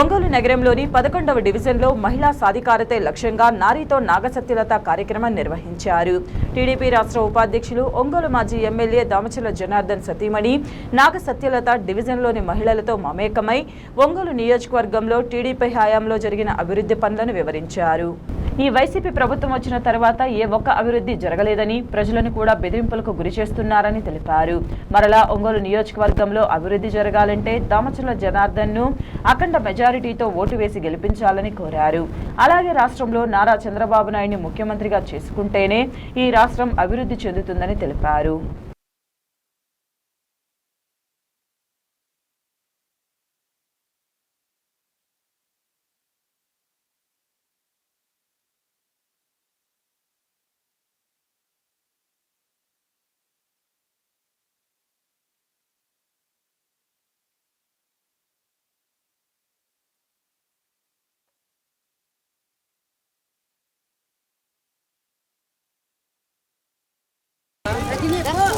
ఒంగోలు నగరంలోని పదకొండవ డివిజన్లో మహిళా సాధికారతే లక్ష్యంగా నారీతో నాగసత్యలత కార్యక్రమం నిర్వహించారు. టీడీపీ రాష్ట్ర ఉపాధ్యక్షులు ఒంగోలు మాజీ ఎమ్మెల్యే దామచల జనార్దన్ సతీమణి నాగసత్యలత డివిజన్లోని మహిళలతో మమేకమై ఒంగోలు నియోజకవర్గంలో టీడీపీ హయాంలో జరిగిన అభివృద్ధి పనులను వివరించారు. ఈ వైసీపీ ప్రభుత్వం వచ్చిన తర్వాత ఏ ఒక్క అభివృద్ధి జరగలేదని ప్రజలను కూడా బెదిరింపులకు గురి చేస్తున్నారని తెలిపారు. మరలా ఒంగోలు నియోజకవర్గంలో అభివృద్ధి జరగాలంటే దామచల జనార్దన్ను అఖండ మెజారిటీతో ఓటు వేసి గెలిపించాలని కోరారు. అలాగే రాష్ట్రంలో నారా చంద్రబాబు నాయుడిని ముఖ్యమంత్రిగా చేసుకుంటేనే ఈ రాష్ట్రం అభివృద్ధి చెందుతుందని తెలిపారు.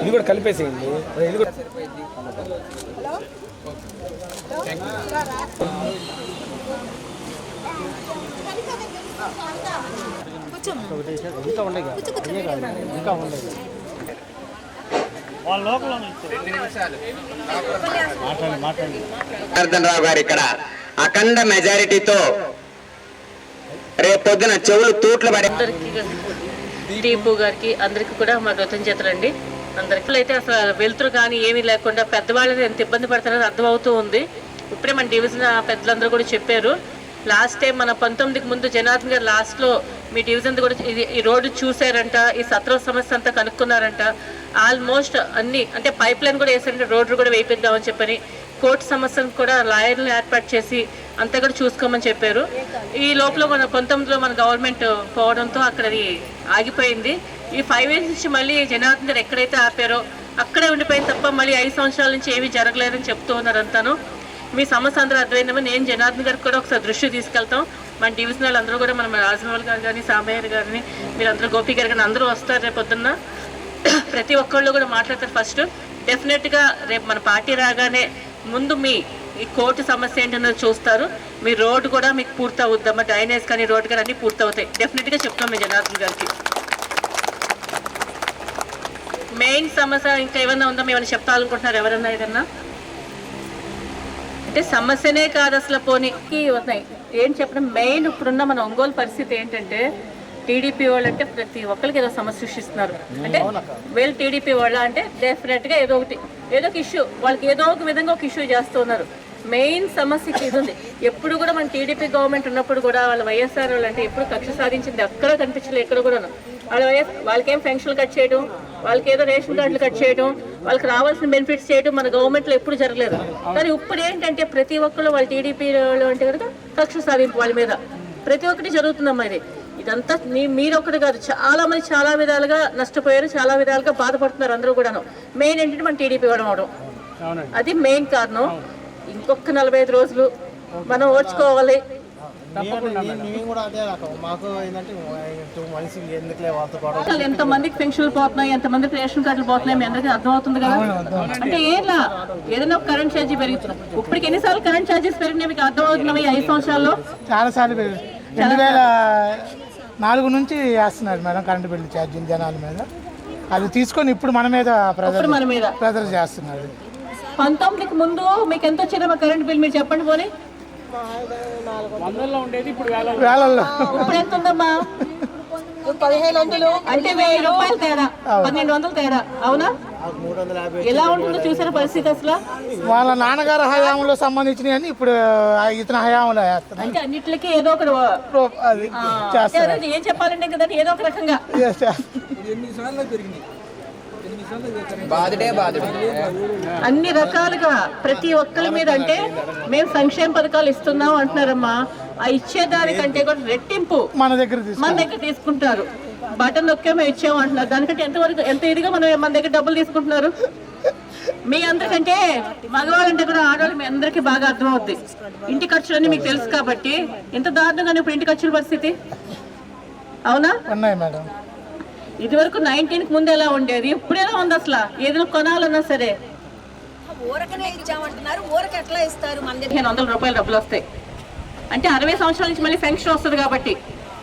ఇది కూడా కలిపేసేయండి. ఇది కూడా ఇంకా ఉండేది ఇంకా ఉండేది మాట్లాడండి రావు గారు ఇక్కడ అఖండ మెజారిటీతో రేపొద్దున చెవులు తూట్లు పడే దీపు గారికి అందరికి కూడా మా కృతజ్ఞతలండి అందరికి అయితే అసలు వెలుతురు కానీ ఏమీ లేకుండా పెద్దవాళ్ళని ఎంత ఇబ్బంది పడతారని అర్థమవుతూ ఉంది. ఇప్పుడే మన డివిజన్ పెద్దలందరూ కూడా చెప్పారు. లాస్ట్ టైం మన పంతొమ్మిదికి ముందు జనార్దన్ గారు లాస్ట్లో మీ డివిజన్ కూడా ఇది ఈ రోడ్డు చూశారంట ఈ సత్రం సమస్య అంతా కనుక్కున్నారంట. ఆల్మోస్ట్ అన్ని అంటే పైప్ లైన్ కూడా వేసారంటే రోడ్డు కూడా వేయిద్దామని చెప్పని కోర్టు సమస్యను కూడా లాయర్లు ఏర్పాటు చేసి అంతా కూడా చూసుకోమని చెప్పారు. ఈ లోపల మన పంతొమ్మిదిలో మన గవర్నమెంట్ పోవడంతో అక్కడ అది ఆగిపోయింది. ఈ ఫైవ్ ఇయర్స్ నుంచి మళ్ళీ జనార్దన్ గారు ఎక్కడైతే ఆపారో అక్కడే ఉండిపోయింది తప్ప మళ్ళీ ఐదు సంవత్సరాల నుంచి ఏమీ జరగలేదని చెప్తూ ఉన్నారు అంతాను. మీ సమస్య అందరూ అర్థమైందేమో. నేను జనార్దన్ గారికి కూడా ఒకసారి దృష్టి తీసుకెళ్తాం. మన డివిజన్ వాళ్ళు అందరూ కూడా మన రాజమౌళి గారు కానీ సామయ్య గారిని మీరందరూ గోపి గారు కానీ అందరూ వస్తారు రేపు పొద్దున్న. ప్రతి ఒక్కళ్ళు కూడా మాట్లాడతారు ఫస్ట్. డెఫినెట్గా రేపు మన పార్టీ రాగానే ముందు మీ ఈ కోర్టు సమస్య ఏంటన్నది చూస్తారు. మీ రోడ్డు కూడా మీకు పూర్తి అవుద్దమ్మా డ్రైనేజ్ కానీ రోడ్డు కానీ అన్నీ పూర్తి అవుతాయి డెఫినెట్గా చెప్తాం మీ జనార్దన్ గారికి. మెయిన్ సమస్య ఇంకా ఏమన్నా ఉందా? ఏమైనా చెప్తాలనుకుంటున్నారు? ఎవరన్నా ఏదన్నా? అంటే సమస్యనే కాదు అసలు పోనీ. ఉన్నాయి ఏం చెప్పడం? మెయిన్ ఇప్పుడున్న మన ఒంగోలు పరిస్థితి ఏంటంటే టీడీపీ వాళ్ళు అంటే ప్రతి ఒక్కరికి ఏదో సమస్య సృష్టిస్తున్నారు. అంటే వీళ్ళు టీడీపీ వాళ్ళ అంటే డెఫినెట్గా ఏదో ఒకటి ఏదో ఒక ఇష్యూ వాళ్ళకి ఏదో ఒక విధంగా ఒక ఇష్యూ చేస్తూ ఉన్నారు. మెయిన్ సమస్యకి ఇది ఉంది. ఎప్పుడు కూడా మన టీడీపీ గవర్నమెంట్ ఉన్నప్పుడు కూడా వాళ్ళ వైఎస్ఆర్ వాళ్ళు అంటే ఎప్పుడు కక్ష సాధించింది ఎక్కడ కనిపించలేదు ఎక్కడ కూడా వాళ్ళ వైఎస్ వాళ్ళకేం పెన్షన్లు కట్ చేయడం వాళ్ళకి ఏదో రేషన్ కార్డులు కట్ చేయడం వాళ్ళకి రావాల్సిన బెనిఫిట్స్ చేయడం మన గవర్నమెంట్లో ఎప్పుడు జరగలేదు. కానీ ఇప్పుడు ఏంటంటే ప్రతి ఒక్కళ్ళు వాళ్ళ టీడీపీ వాళ్ళు అంటే కనుక కక్ష సాధింపు వాళ్ళ మీద. ప్రతి ఒక్కటి జరుగుతుందమ్మా ఇది. ఇదంతా మీరొక్కటి కాదు. చాలా మంది చాలా విధాలుగా నష్టపోయారు చాలా విధాలుగా బాధపడుతున్నారు అందరూ కూడాను. మెయిన్ ఏంటంటే మన టీడీపీ వాడడం అవడం. అవునండి. అది మెయిన్ కారణం. ఇంకొక నలభై ఐదు రోజులు మనం ఓడ్చుకోవాలి మేము కూడా అదే రకం మాకు ఏంటంటే టూ మనిషి ఎందుకులే వాళ్ళతో గొడవ. అసలు ఎంత మందికి పెన్షన్లు పోతున్నాయి ఎంత మందికి రేషన్ కార్డులు పోతున్నాయి మీ అందరికీ అర్థమవుతుంది కదా? అంటే ఏంలా? ఏదైనా ఒక కరెంట్ ఛార్జీ పెరుగుతుంది ఇప్పటికి ఎన్నిసార్లు కరెంట్ ఛార్జెస్ పెరిగినాయి మీకు అర్థమవుతున్నాయి ఐదు సంవత్సరాల్లో? చాలా సార్లు పెరిగి రెండు వేల నాలుగు నుంచి వేస్తున్నారు మేడం కరెంటు బిల్లు ఛార్జీలు జనాల మీద. అది తీసుకొని ఇప్పుడు మన మీద మన మీద? ప్రెజర్ చేస్తున్నారు. పంతొమ్మిదికి ముందు మీకు ఎంత వచ్చిందమ్మా కరెంట్ బిల్ మీరు చెప్పండి పోనీ. వేలల్లో. ఇప్పుడు ఎంత ఉందమ్మా? పదిహేను వందలు. అంటే వెయ్యి రూపాయలు తేడా. పన్నెండు వందలు తేడా. అవునా? ఎలా ఉంటుందో చూసారా పరిస్థితి అసలు? వాళ్ళ నాన్నగారు హయాంలో సంబంధించినవి అని ఇప్పుడు ఆ ఇతని హయాంలో అంటే అన్నిట్లకి ఏదో అదే ఏం చెప్పాలంటే కదా ఏదో ఒక రకంగా. అన్ని రకాలుగా ప్రతి ఒక్కరి మీద అంటే మేము సంక్షేమ పథకాలు ఇస్తున్నాం అంటున్నారమ్మా. ఆ ఇచ్చేదానికంటే కూడా రెట్టింపు మన దగ్గర మన దగ్గర తీసుకుంటారు. బటన్ నొక్కే మేము ఇచ్చాము అంటున్నారు. దానికంటే ఎంతవరకు ఎంత ఇదిగా మనం మన దగ్గర డబ్బులు తీసుకుంటున్నారు? మీ అందరికంటే మగవాళ్ళంటే కూడా ఆడవాళ్ళు మీ అందరికీ బాగా అర్థమవుద్ది ఇంటి ఖర్చులన్నీ మీకు తెలుసు కాబట్టి. ఎంత దారుణంగా ఇప్పుడు ఇంటి ఖర్చుల పరిస్థితి? అవునా? ఉన్నాయి మేడం. ఇది వరకు నైన్టీన్కి ముందు ఎలా ఉండేది? ఇప్పుడు ఎలా ఉంది అసలు? ఏదైనా కొనాలన్నా సరే. ఊరకనే ఇచ్చామంటున్నారు. ఊరక ఎట్లా ఇస్తారు మన పదిహేను వందల రూపాయలు డబ్బులు వస్తాయి. అంటే అరవై సంవత్సరాల నుంచి మళ్ళీ పెన్షన్ వస్తుంది కాబట్టి.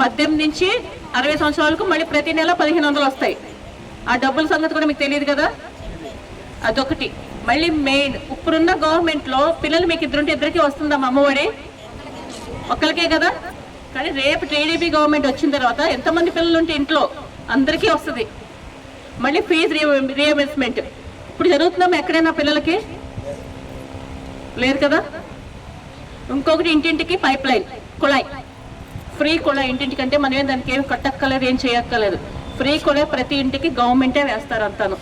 పద్దెనిమిది నుంచి అరవై సంవత్సరాలకు మళ్ళీ ప్రతి నెల పదిహేను వందలు వస్తాయి. ఆ డబ్బుల సంగతి కూడా మీకు తెలియదు కదా? అదొకటి. మళ్ళీ మెయిన్ ఇప్పుడున్న గవర్నమెంట్లో పిల్లలు మీకు ఇద్దరుంటే ఇద్దరికి వస్తుందా అమ్మఒడి? ఒక్కరికే కదా? కానీ రేపు టీడీపీ గవర్నమెంట్ వచ్చిన తర్వాత ఎంతమంది పిల్లలు ఉంటే ఇంట్లో? అందరికీ వస్తుంది. మళ్ళీ ఫీజు రియంబర్స్మెంట్. ఇప్పుడు జరుగుతుందా ఎక్కడైనా పిల్లలకి? లేదు కదా? ఇంకొకటి ఇంటింటికి పైప్ లైన్ కుళాయి. ఫ్రీ కుళాయి ఇంటింటికంటే మనం ఏం దానికి ఏం కట్టక్కర్లేదు ఏం చేయక్కర్లేదు. ఫ్రీ కుళాయి ప్రతి ఇంటికి గవర్నమెంటే వేస్తారు అంతాను.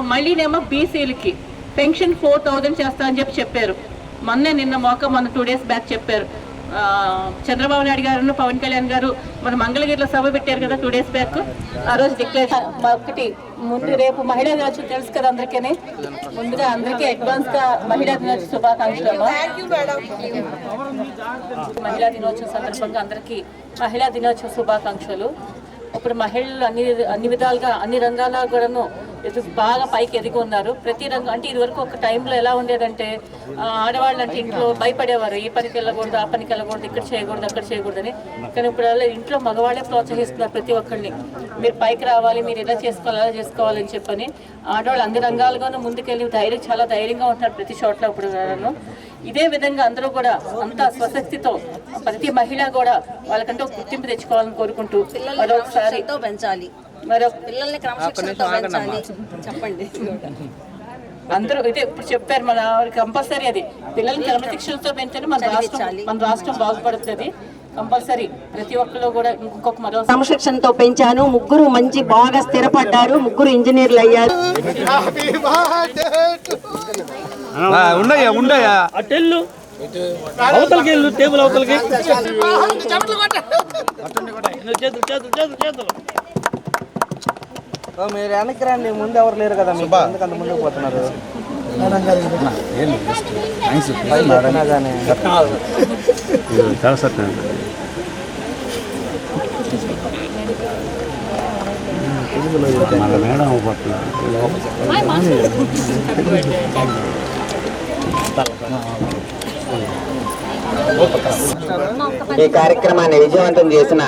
మళ్ళీనేమో బీసీలకి పెన్షన్ ఫోర్ థౌజండ్ చేస్తారని చెప్పి చెప్పారు. మొన్నే నిన్న మోక మొన్న టూ డేస్ బ్యాక్ చెప్పారు. చంద్రబాబు నాయుడు గారు పవన్ కళ్యాణ్ గారు మన మంగళగిరిలో సభ పెట్టారు కదా టూ డేస్ బ్యాక్ ఆ రోజు డిక్లేర్ ఒకటి ముందు రేపు మహిళా దినోత్సవం తెలుసు కదా అందరికీ ముందుగా అందరికీ అడ్వాన్స్గా మహిళా దినోత్సవ శుభాకాంక్షలు. మహిళా దినోత్సవం సందర్భంగా అందరికీ మహిళా దినోత్సవ శుభాకాంక్షలు. ఇప్పుడు మహిళలు అన్ని అన్ని విధాలుగా అన్ని రంగాల్లో కూడాను బాగా పైకి ఎదిగి ఉన్నారు. ప్రతి రంగం అంటే ఇది వరకు ఒక టైంలో ఎలా ఉండేదంటే ఆడవాళ్ళు అంటే ఇంట్లో భయపడేవారు. ఈ పనికి వెళ్ళకూడదు ఆ పనికి వెళ్ళకూడదు ఇక్కడ చేయకూడదు అక్కడ చేయకూడదని. కానీ ఇప్పుడు అలా ఇంట్లో మగవాళ్ళే ప్రోత్సహిస్తున్నారు ప్రతి ఒక్కరిని మీరు పైకి రావాలి మీరు ఇలా చేసుకోవాలి అలా చేసుకోవాలని చెప్పని ఆడవాళ్ళు అన్ని రంగాలుగాను ముందుకెళ్ళి ధైర్యం చాలా ధైర్యంగా ఉంటున్నారు ప్రతి చోట్ల ఇప్పుడు. ఇదే విధంగా అందరూ కూడా అంత స్వశక్తితో ప్రతి మహిళ కూడా వాళ్ళకంటే ఒక గుర్తింపు తెచ్చుకోవాలని కోరుకుంటూ మరొకసారి తో పెంచాలి మరొక పిల్లల్ని క్రమశిక్షణతో పెంచాలి. చెప్పండి. అందరూ ఇదే ఇప్పుడు చెప్పారు మన కంపల్సరీ అది. పిల్లల్ని క్రమశిక్షణతో పెంచడం. మన రాష్ట్రం మన రాష్ట్రం బాగుపడుతుంది. కంపల్సరీ ప్రతి ఒక్కరు కూడా ఇంకొక మరో క్రమశిక్షణతో పెంచాను. ముగ్గురు మంచి బాగా స్థిరపడ్డారు. ముగ్గురు ఇంజనీర్లు అయ్యారు. అవతలకి వెళ్ళు టేబుల్ అవతలకి. చేతులు చేతులు చేతులు చేతులు. మీరు వెనక్కి రండి ముందు ఎవరు లేరు కదా మీకు. ముందుకు పోతున్నారు? మేడం ఈ కార్యక్రమాన్ని విజయవంతం చేసిన